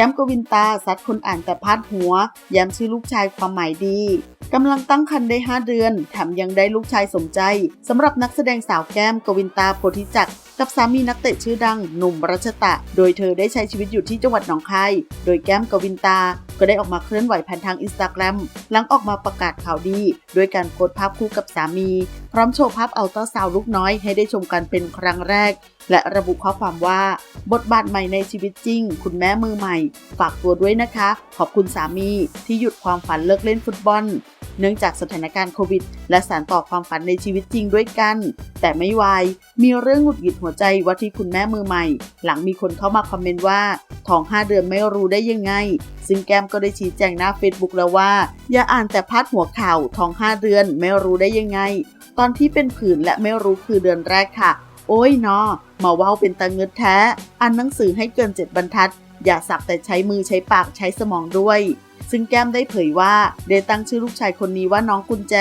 ก้มกวินตาซัดคนอ่านแต่พาดหัว ย้ำชื่อลูกชายความหมายดีกำลังตั้งครรภ์ได้ 5 เดือนแถมยังได้ลูกชายสมใจสำหรับนักแสดงสาวแก้มกวินตาโพธิจักรกับสามีนักเตะชื่อดังหนุ่มรัชตะ โดยเธอได้ใช้ชีวิตอยู่ที่จังหวัดหนองคาย โดยแก้มกวินตา ก็ได้ออกมาเคลื่อนไหวผ่านทางอินสตาแกรมหลังออกมาประกาศข่าวดีด้วยการโพสต์ภาพคู่กับสามี พร้อมโชว์ภาพอัลตราซาวลูกน้อยให้ได้ชมกันเป็นครั้งแรก และระบุข้อความว่า บทบาทใหม่ในชีวิตจริง คุณแม่มือใหม่ ฝากตัวด้วยนะคะ ขอบคุณสามีที่หยุดความฝันเลิกเล่นฟุตบอลเนื่องจากสถานการณ์โควิด และสารต่อความฝันในชีวิตจริงด้วยกัน แต่ไม่วายมีเรื่องหงุดหงิดหัวใจว่าที่คุณแม่มือใหม่ หลังมีคนเข้ามาคอมเมนต์ว่า ท้อง 5 เดือนไม่รู้ได้ยังไง ซึ่งแก้มก็ได้ชี้แจงหน้า Facebook แล้วว่า อย่าอ่านแต่พาดหัวข่าวท้อง 5 เดือนไม่รู้ได้ยังไง ตอนที่เป็นผื่นและไม่รู้คือเดือนแรกค่ะ โอ้ยนอมาเว้าเป็นตาเงิดแท้ อ่านหนังสือให้เกิน7บรรทัด อย่าสักแต่ใช้มือใช้ปากใช้สมองด้วย ซึ่งแก้มได้เผยว่าได้ตั้งชื่อลูกชายคนนี้ว่าน้องกุญแจ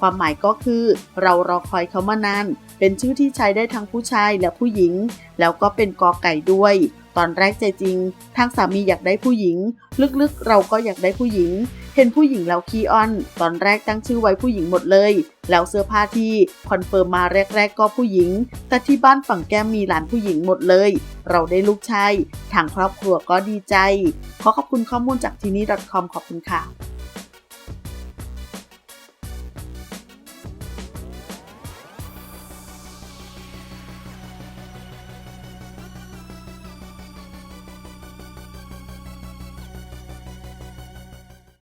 ความหมายก็คือ เรารอคอยเขามานานเป็นชื่อที่ใช้ได้ทั้งผู้ชายและผู้หญิง แล้วก็เป็นกอไก่ด้วย ตอนแรกใจจริง ทางสามีอยากได้ผู้หญิง ลึกๆ เราก็อยากได้ผู้หญิง เป็นผู้หญิงแล้วคีออน ตอนแรกตั้งชื่อไว้ผู้หญิงหมดเลย แล้วเสื้อผ้าที่คอนเฟิร์มมาแรก ๆ ก็ผู้หญิง แต่ที่บ้านฝั่งแก้มมีหลานผู้หญิงหมดเลย เราได้ลูกชายทางครอบครัวก็ดีใจ ขอขอบคุณข้อมูลจากทีนี่ .com ขอบคุณค่ะ